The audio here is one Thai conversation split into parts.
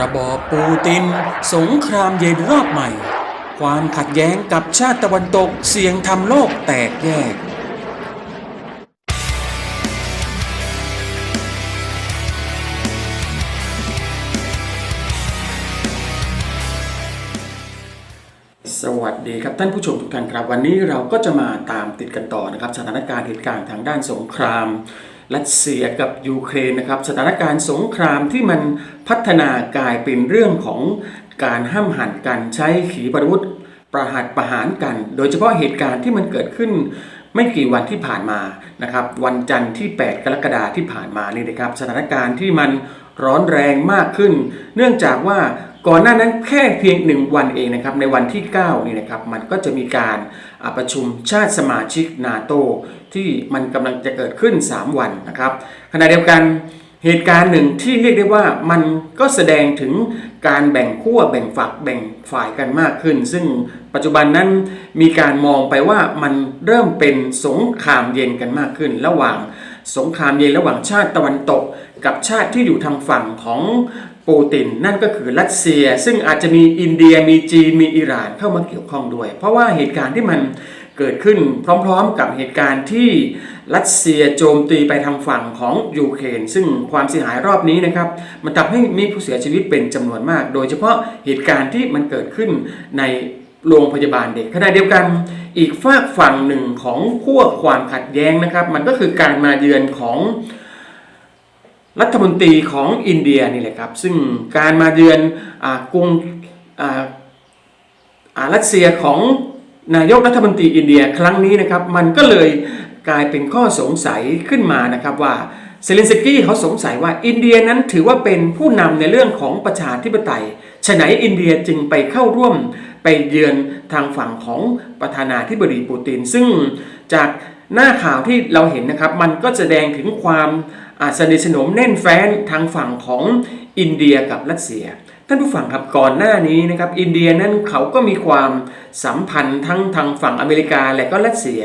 ระบอบปูติน สงครามเย็นรอบใหม่ ความขัดแย้งกับชาติตะวันตกเสี่ยงทำโลกแตกแยกสวัสดีครับท่านผู้ชมทุกท่านครับ วันนี้เราก็จะมาตามติดกันต่อนะครับ สถานการณ์เหตุการณ์ทางด้านสงคราม รัสเซียกับยูเครนนะครับสถานการณ์สงครามที่มันพัฒนากลายเป็นเรื่องของการห้ามหันกันใช้ขีปนาวุธประหัตประหารกัน โดยเฉพาะเหตุการณ์ที่มันเกิดขึ้นไม่กี่วันที่ผ่านมานะครับวันจันทร์ที่ 8 กรกฎาคมที่ผ่านมานี่นะครับสถานการณ์ที่มันร้อนแรงมากขึ้น เนื่องจากว่า ก่อนหน้านั้นแค่เพียงหนึ่งวันเองนะครับในวันที่9นี่นะครับมันก็จะมีการประชุมชาติสมาชิกนาโตที่มันกำลังจะเกิดขึ้น 3 วันนะครับขณะเดียวกันเหตุการณ์หนึ่งที่เรียกได้ว่ามันก็แสดงถึงการแบ่งขั้วแบ่งฝักแบ่งฝ่ายกันมากขึ้น ซึ่งปัจจุบันนั้นมีการมองไปว่ามันเริ่มเป็นสงครามเย็นกันมากขึ้น ระหว่าง สงครามเย็นระหว่างชาติตะวันตก กับชาติที่อยู่ทางฝั่งของปูตินนั่นก็คือรัสเซีย ซึ่งอาจจะมีอินเดียมีจีนมีอิหร่านเข้ามาเกี่ยวข้องด้วย เพราะว่าเหตุการณ์ที่มันเกิดขึ้นพร้อมๆ กับเหตุการณ์ที่รัสเซียโจมตีไปทางฝั่งของยูเครนซึ่งความเสียหายรอบนี้นะครับ มันทำให้มีผู้เสียชีวิตเป็นจำนวนมาก โดยเฉพาะเหตุการณ์ที่มันเกิดขึ้นใน โรงพยาบาลเด็กขณะเดียวกันอีกฝากฝั่งหนึ่งของขั้วความขัดแย้งนะครับ มันก็คือการมาเยือนของรัฐมนตรีของอินเดียนี่แหละครับ ซึ่งการมาเยือนอกรุงอารัสเซียของนายกรัฐมนตรีอินเดียครั้งนี้นะครับ มันก็เลยกลายเป็นข้อสงสัยขึ้นมานะครับว่าเซเลนสกี้เขาสงสัยว่าอินเดียนั้นถือว่าเป็นผู้นำในเรื่องของประชาธิปไตย ฉะไหนอินเดียจึงไปเข้าร่วมไปเยือนทางฝั่งของประธานาธิบดีปูติน ซึ่งจากหน้าข่าวที่เราเห็นนะครับ มันก็แสดงถึงความสนิทสนมแน่นแฟ้นทางฝั่งของอินเดียกับรัสเซีย ท่านผู้ฟังครับก่อนหน้านี้นะครับอินเดียนั้นเขาก็มีความสัมพันธ์ทั้งทางฝั่งอเมริกาและก็รัสเซีย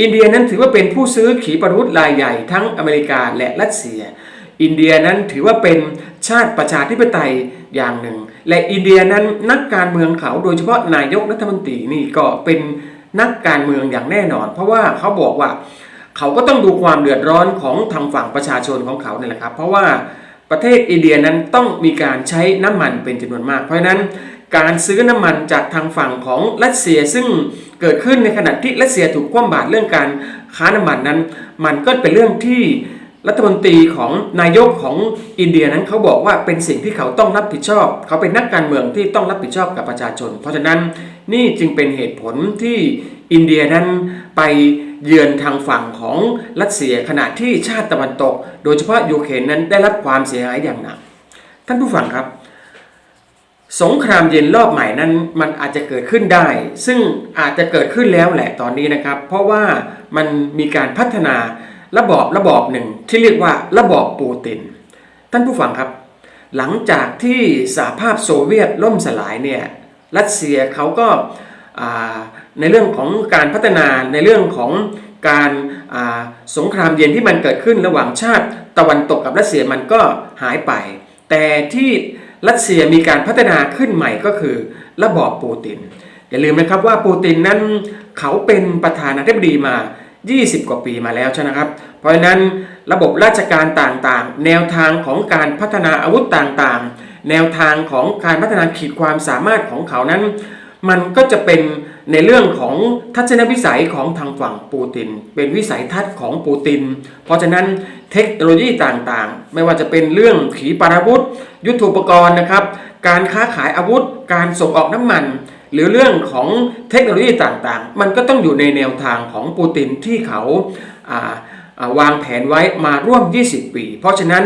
อินเดียนั้นถือว่าเป็นผู้ซื้อขีปนาวุธรายใหญ่ทั้งอเมริกาและรัสเซีย อินเดียนั้นถือว่าเป็น ชาติประชาธิปไตยอย่างหนึ่ง และอินเดียนั้นนักการเมืองเขาโดยเฉพาะนายกรัฐมนตรีนี่ก็เป็นนักการเมืองอย่างแน่นอน เพราะว่าเขาบอกว่าเขาก็ต้องดูความเดือดร้อนของทางฝั่งประชาชนของเขาเนี่ยแหละครับ เพราะว่าประเทศอินเดียนั้นต้องมีการใช้น้ำมันเป็นจำนวนมาก เพราะฉะนั้นการซื้อน้ำมันจากทางฝั่งของรัสเซียซึ่งเกิดขึ้นในขณะที่รัสเซียถูกคว่ำบาตรเรื่องการค้าน้ำมันนั้น มันก็เป็นเรื่องที่ รัฐมนตรีของนายกของอินเดียนั้นเขาบอกว่าเป็นสิ่งที่เขาต้องรับผิดชอบ เขาเป็นนักการเมืองที่ต้องรับผิดชอบกับประชาชน เพราะฉะนั้นนี่จึงเป็นเหตุผลที่อินเดียนั้นไปเยือนทางฝั่งของรัสเซียขณะที่ชาติตะวันตก โดยเฉพาะยูเครนนั้นได้รับความเสียหายอย่างหนัก ท่านผู้ฟังครับ สงครามเย็นรอบใหม่นั้นมันอาจจะเกิดขึ้นได้ ซึ่งอาจจะเกิดขึ้นแล้วแหละตอนนี้นะครับ เพราะว่ามันมีการพัฒนา ระบอบระบอบหนึ่งที่เรียกว่าระบอบปูติน ท่านผู้ฟังครับ หลังจากที่สหภาพโซเวียตล่มสลายเนี่ยรัสเซียเขาก็ในเรื่องของการพัฒนาในเรื่องของการาสงครามเย็นที่มันเกิดขึ้นระหว่างชาติตะวันตกกับรัสเซียมันก็หายไป แต่ที่รัสเซียมีการพัฒนาขึ้นใหม่ก็คือระบอบปูติน อย่าลืมนะครับว่าปูตินนั้นเขาเป็นประธานาธิบดีมา 20 กว่าปีมาแล้วใช่ไหมครับ เพราะฉะนั้นระบบราชการต่างๆ แนวทางของการพัฒนาอาวุธต่างๆ แนวทางของการพัฒนาขีดความสามารถของเขานั้น มันก็จะเป็นในเรื่องของทัศนวิสัยของทางฝั่งปูติน เป็นวิสัยทัศน์ของปูติน เพราะฉะนั้นเทคโนโลยีต่างๆ ไม่ว่าจะเป็นเรื่องขีปนาวุธ ยุทโธปกรณ์นะครับ การค้าขายอาวุธ การส่งออกน้ำมัน หรือเรื่องของเทคโนโลยีต่างๆ มันก็ต้องอยู่ในแนวทางของปูตินที่เขาาาวางแผนไว้มาร่วม 20 ปี เพราะฉะนั้น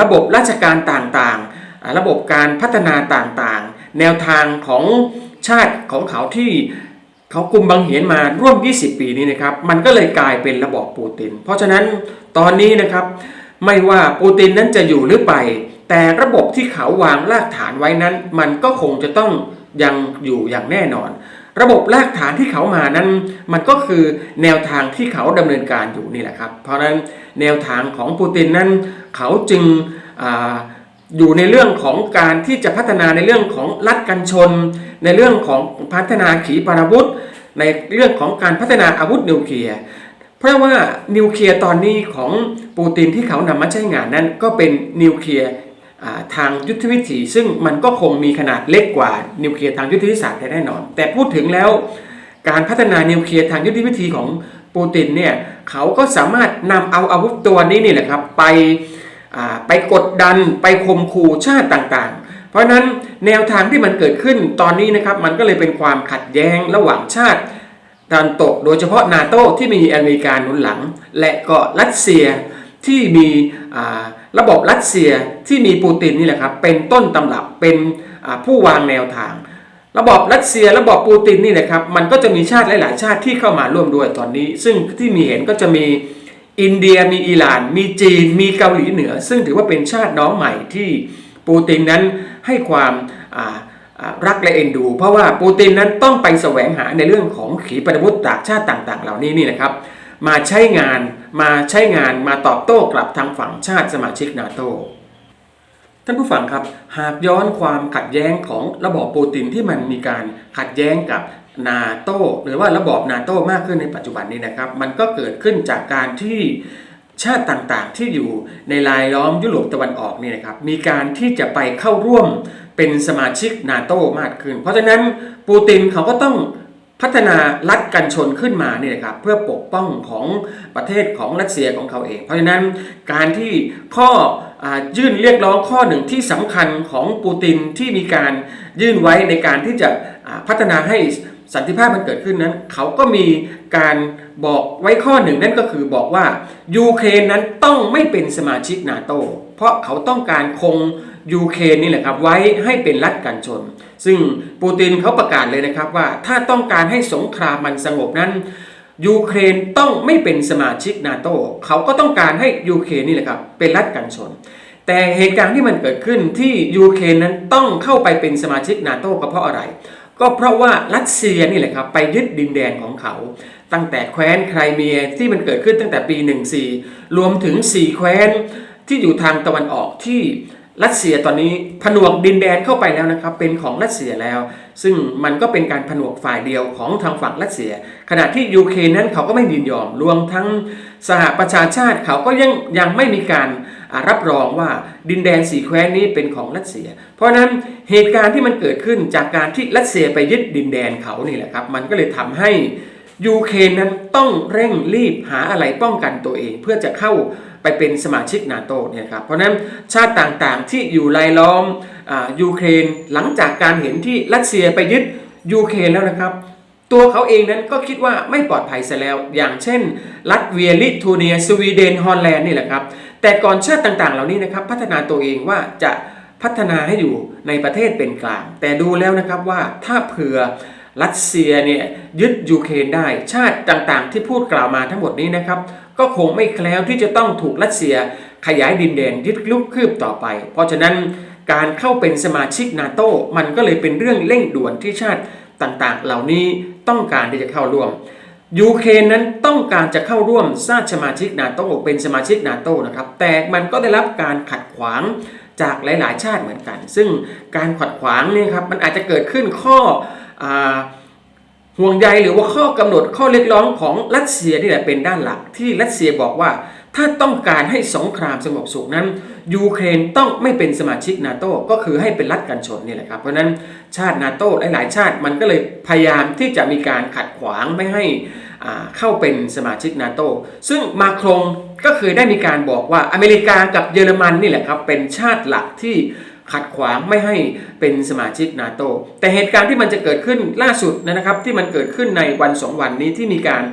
ระบบราชการต่างๆ ระบบการพัฒนาต่างๆ แนวทางของชาติของเขาที่เขากุมบังเหียนมาร่วม 20 ปีนี้นะครับ มันก็เลยกลายเป็นระบอบปูติน เพราะฉะนั้นตอนนี้นะครับไม่ว่าปูตินนั้นจะอยู่หรือไป แต่ระบบที่เขาวางรากฐานไว้นั้น มันก็คงจะต้อง ยังอยู่อย่างแน่นอน ระบบรากฐานที่เขามานั้น มันก็คือแนวทางที่เขาดำเนินการอยู่นี่แหละครับ เพราะฉะนั้นแนวทางของปูตินนั้น เขาจึงออยู่ในเรื่องของการที่จะพัฒนาในเรื่องของรัฐกันชน ในเรื่องของพัฒนาขีปนาวุธ ในเรื่องของการพัฒนาอาวุธนิวเคลียร์เพราะว่านิวเคลียร์ตอนนี้ของปูตินที่เขานำมาใช้งานนั้นก็เป็นนิวเคลียร์ ทางยุทธวิธีซึ่งมันก็คงมีขนาดเล็กกว่านิวเคลียร์ทางยุทธวิสัยแน่นอน แต่พูดถึงแล้วการพัฒนานิวเคลียร์ทางยุทธวิธีของปูตินเนี่ยเขาก็สามารถนำเอาอาวุธตัวนี้นี่แหละครับไปไปกดดันไปข่มขู่ชาติต่างๆ เพราะฉะนั้นแนวทางที่มันเกิดขึ้นตอนนี้นะครับมันก็เลยเป็นความขัดแย้งระหว่างชาติตะวันตกโดยเฉพาะนาโตที่มีอเมริกาหนุนหลัง และก็รัสเซียที่มีอ่า ระบบรัสเซียที่มีปูตินนี่แหละครับเป็นต้นตำรับเป็นผู้วางแนวทาง ระบบรัสเซียระบบปูตินนี่นะครับมันก็จะมีชาติหลาย ๆ ชาติที่เข้ามาร่วมด้วยตอนนี้ ซึ่งที่มีเห็นก็จะมีอินเดียมีอิหร่าน มีจีน มีเกาหลีเหนือ ซึ่งถือว่าเป็นชาติน้องใหม่ที่ปูตินนั้นให้ความรักและเอ็นดู เพราะว่าปูตินนั้นต้องไปแสวงหาในเรื่องของขีปนาวุธจากชาติต่าง ๆ เหล่านี้นี่นะครับ มาใช้งานมาใช้งานมาตอบโต้กลับทางฝั่งชาติสมาชิกนาโตท่านผู้ฟังครับ หากย้อนความขัดแย้งของระบอบปูตินที่มันมีการขัดแย้งกับนาโตหรือว่าระบอบนาโตมากขึ้นในปัจจุบันนี้นะครับ มันก็เกิดขึ้นจากการที่ชาติต่างๆ ที่อยู่ในรายล้อมยุโรปตะวันออกนี่นะครับมีการที่จะไปเข้าร่วมเป็นสมาชิกนาโตมากขึ้น เพราะฉะนั้นปูตินเขาก็ต้อง พัฒนารัฐกันชนขึ้นมาเนี่ยนะครับเพื่อปกป้องของประเทศของรัสเซียของเขาเอง เพราะฉะนั้นการที่ข้ออยื่นเรียกร้องข้อหนึ่งที่สำคัญของปูตินที่มีการยื่นไว้ในการที่จะพัฒนาให้สันติภาพมันเกิดขึ้นนั้น เขาก็มีการบอกไว้ข้อหนึ่งนั่นก็คือบอกว่ายูเครนนั้นต้องไม่เป็นสมาชิกนาโต เพราะเขาต้องการคงยูเครนนี่แหละครับไว้ให้เป็นรัฐกันชน ซึ่งปูตินเขาประกาศเลยนะครับว่าถ้าต้องการให้สงครามมันสงบนั้นยูเครนต้องไม่เป็นสมาชิกนาโตเขาก็ต้องการให้ยูเครนนี่แหละครับเป็นรัฐกันชน แต่เหตุการณ์ที่มันเกิดขึ้นที่ยูเครนนั้นต้องเข้าไปเป็นสมาชิกนาโตก็เพราะอะไร ก็เพราะว่ารัสเซียนี่แหละครับไปยึดดินแดนของเขา ตั้งแต่แคว้นไครเมียที่มันเกิดขึ้นตั้งแต่ปี 14 รวมถึง 4 แคว้น ที่อยู่ทางตะวันออกที่รัสเซียตอนนี้ผนวกดินแดนเข้าไปแล้วนะครับ เป็นของรัสเซียแล้ว ซึ่งมันก็เป็นการผนวกฝ่ายเดียวของทางฝั่งรัสเซีย ขณะที่ยูเครนนั้นเขาก็ไม่ยินยอมรวมทั้งสหประชาชาติเขาก็ยังยังไม่มีการรับรองว่าดินแดนสีแคว้นนี้เป็นของรัสเซีย เพราะฉะนั้นเหตุการณ์ที่มันเกิดขึ้นจากการที่รัสเซียไปยึดดินแดนเขานี่แหละครับ มันก็เลยทำให้ ยูเครนนั้นต้องเร่งรีบหาอะไรป้องกันตัวเอง เพื่อจะเข้าไปเป็นสมาชิกนาโตเนี่ยครับเพราะนั้นชาติต่างๆที่อยู่รายล้อมอยูเครนหลังจากการเห็นที่รัสเซียไปยึดยูเครนแล้วนะครับ ตัวเขาเองนั้นก็คิดว่าไม่ปลอดภัยซะแล้ว อย่างเช่นรัสเวียลิทูเนีย สวีเดนฮอลแลนด์นี่แหละครับ แต่ก่อนชาติต่างๆ เหล่านี้นะครับพัฒนาตัวเองว่าจะพัฒนาให้อยู่ในประเทศเป็นกลาง แต่ดูแล้วนะครับว่าถ้าเผื่อ รัสเซียเนี่ยยึดยูเครนได้ชาติต่างๆ ที่พูดกล่าวมาทั้งหมดนี้นะครับ ก็คงไม่แคล้วที่จะต้องถูกรัสเซียขยายดินแดนยึดลุกคืบต่อไป เพราะฉะนั้นการเข้าเป็นสมาชิกนาโตมันก็เลยเป็นเรื่องเร่งด่วนที่ชาติต่างๆ เหล่านี้ต้องการที่จะเข้าร่วมยูเครนนั้นต้องการจะเข้าร่วมชาติสมาชิกนาโตเป็นสมาชิกนาโตนะครับแต่มันก็ได้รับการขัดขวางจากหลาย ๆ ชาติเหมือนกัน ซึ่งการขัดขวางเนี่ยครับมันอาจจะเกิดขึ้นข้อ ห่วงใยหรือว่าข้อกำหนดข้อเรียกร้องของรัสเซียนี่แหละเป็นด้านหลัก ที่รัสเซียบอกว่าถ้าต้องการให้สงครามสงบสุขนั้นยูเครนต้องไม่เป็นสมาชิกนาโตก็คือให้เป็นรัฐกันชนนี่แหละครับ เพราะนั้นชาตินาโตหลายๆ ชาติมันก็เลยพยายามที่จะมีการขัดขวางไม่ให้เข้าเป็นสมาชิกนาโตซึ่งมาครงก็เคือได้มีการบอกว่าอเมริกากับเยอรมันนี่แหละครับเป็นชาติหลักที่ ขัดขวางไม่ให้เป็นสมาชิกนาโต แต่เหตุการณ์ที่มันจะเกิดขึ้นล่าสุดนะครับที่มันเกิดขึ้นในวันสองวันนี้ที่มีการ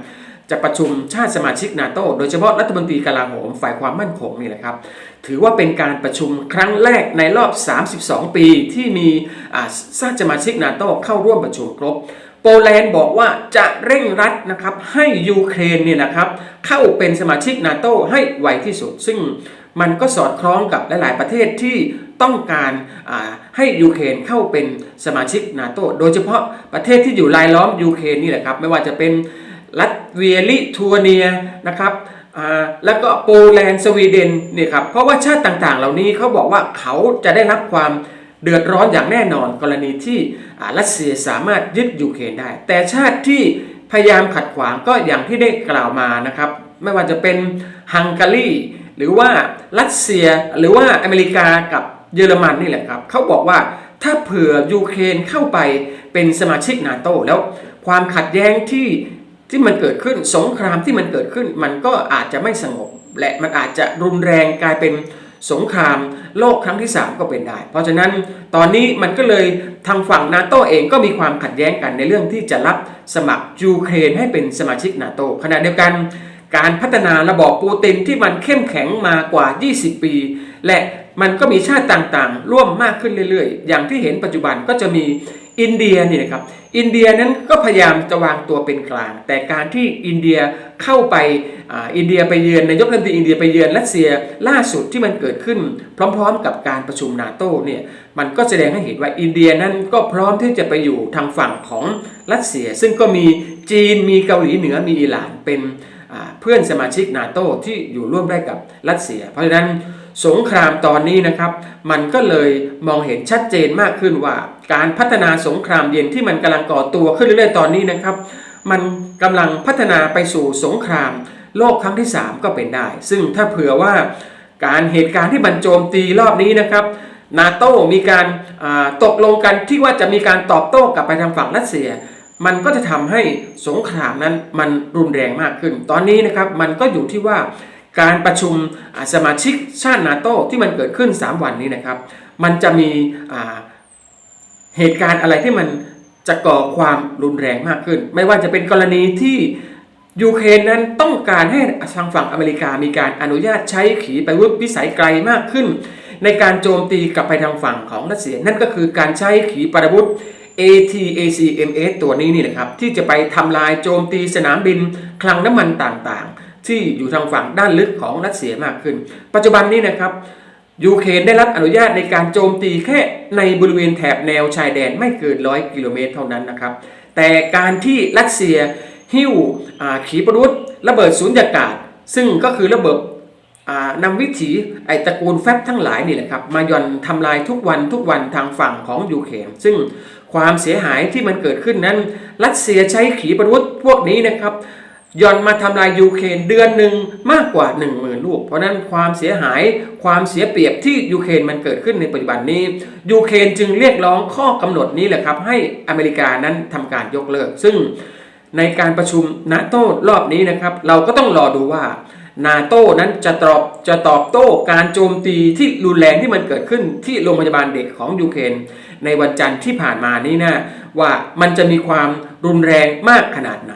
จะประชุมชาติสมาชิกนาโตโดยเฉพาะรัฐมนตรีกลาโหมฝ่ายความมั่นคงนี่แหละครับ ถือว่าเป็นการประชุมครั้งแรกในรอบ 32 ปีที่มีชาติสมาชิกนาโตเข้าร่วมประชุมครบ โปแลนด์บอกว่าจะเร่งรัดนะครับให้ยูเครนเนี่ยนะครับเข้าเป็นสมาชิกนาโตให้ไวที่สุด ซึ่งมันก็สอดคล้องกับหลาย ๆ ประเทศที่ ต้องการให้ยูเครนเข้าเป็นสมาชิกนาโตโดยเฉพาะประเทศที่อยู่รายล้อมยูเครนนี่แหละครับ ไม่ว่าจะเป็นรัสเวียลิทัวเนียนะครับแล้วก็โปแลนด์สวีเดนเนี่ยครับเพราะว่าชาติต่างๆ เหล่านี้เขาบอกว่าเขาจะได้รับความเดือดร้อนอย่างแน่นอนกรณีที่รัสเซียสามารถยึดยูเครนได้ แต่ชาติที่พยายามขัดขวางก็อย่างที่ได้กล่าวมานะครับ ไม่ว่าจะเป็นฮังการีหรือว่ารัสเซียหรือว่าอเมริกากับ เยอรมันนี่แหละครับเขาบอกว่าถ้าเผื่อยูเครนเข้าไปเป็นสมาชิกนาโตแล้วความขัดแย้งที่ที่มันเกิดขึ้นสงครามที่มันเกิดขึ้น มันก็อาจจะไม่สงบ และมันอาจจะรุนแรงกลายเป็นสงครามโลกครั้งที่ 3 ก็เป็นได้ เพราะฉะนั้นตอนนี้มันก็เลยทางฝั่งนาโตเองก็มีความขัดแย้งกันในเรื่องที่จะรับสมัครยูเครนให้เป็นสมาชิกนาโตขณะเดียวกันการพัฒนาระบอบปูตินที่มันเข้มแข็งมากว่า 20 ปี และ มันก็มีชาติต่างๆ ร่วมมากขึ้นเรื่อยๆ อย่างที่เห็นปัจจุบันก็จะมีอินเดียนี่นะครับ อินเดียนั้นก็พยายามจะวางตัวเป็นกลาง แต่การที่อินเดียเข้าไปออินเดียไปเยือนนายกรัฐมนตรีอินเดียไปเยือนรัสเซียล่าสุดที่มันเกิดขึ้น พร้อมๆ กับการประชุมนาโต้เนี่ยมันก็แสดงให้เห็นว่าอินเดียนั้นก็พร้อมที่จะไปอยู่ทางฝั่งของรัสเซีย ซึ่งก็มีจีนมีเกาหลีเหนือมีอิหร่านเป็นเพื่อนสมาชิกนาโต้ที่อยู่ร่วมได้กับรัสเซีย เพราะฉะนั้น สงครามตอนนี้นะครับ มันก็เลยมองเห็นชัดเจนมากขึ้นว่า การพัฒนาสงครามเย็นที่มันกำลังก่อตัวขึ้นเรื่อยๆตอนนี้นะครับ มันกำลังพัฒนาไปสู่สงคราม โลกครั้งที่ 3 ก็เป็นได้ ซึ่งถ้าเผื่อว่าการเหตุการณ์ที่มันโจมตีรอบนี้นะครับนาโต้มีการตกลงกันที่ว่าจะมีการตอบโต้กลับไปทางฝั่งรัสเซีย มันก็จะทำให้สงครามนั้นมันรุนแรงมากขึ้น ตอนนี้นะครับมันก็อยู่ที่ว่า การประชุมสมาชิกชาตินาโต้ที่มันเกิดขึ้น 3 วันนี้นะครับ มันจะมีเหตุการณ์อะไรที่มันจะก่อความรุนแรงมากขึ้น ไม่ว่าจะเป็นกรณีที่ยูเครนนั้นต้องการให้ทางฝั่งอเมริกามีการอนุญาตใช้ขีปนาวุธพิสัยไกลมากขึ้น ในการโจมตีกลับไปทางฝั่งของรัสเซีย นั่นก็คือการใช้ขีปนาวุธ ATACMS ตัวนี้นี่แหละครับ ที่จะไปทำลายโจมตีสนามบิน คลังน้ำมันต่างๆ ที่อยู่ทางฝั่งด้านลึกของรัสเซียมากขึ้น ปัจจุบันนี้นะครับยูเครนได้รับอนุญาตในการโจมตีแค่ในบริเวณแถบแนวชายแดนไม่เกิน100กิโลเมตรเท่านั้นนะครับ แต่การที่รัสเซียหิ้วขีปนาวุธระเบิดสูญญากาศ ซึ่งก็คือระเบิดนำวิถีไอตระกูลแฟบทั้งหลายนี่แหละครับมาย่อนทำลายทุกวันทุกวันทางฝั่งของยูเครนซึ่งความเสียหายที่มันเกิดขึ้นนั้น รัสเซียใช้ขีปนาวุธพวกนี้นะครับ ย่อนมาทำลายยูเครนเดือนหนึ่งมากกว่า 1 0,000 ลูก เพราะนั้นความเสียหายความเสียเปรียบที่ยูเครนมันเกิดขึ้นในปัจจุบันนี้ยูเครนจึงเรียกร้องข้อกำหนดนี้แหละครับ ให้อเมริกานั้นทำการยกเลิก ซึ่งในการประชุมนาโต้รอบนี้นะครับ เราก็ต้องรอดูว่านาโต้นั้นจะตอบจะตอบโต้การโจมตีที่รุนแรงที่มันเกิดขึ้นที่โรงพยาบาลเด็กของยูเครนในวันจันทร์ที่ผ่านมานี้นะว่ามันจะมีความรุนแรงมากขนาดไหน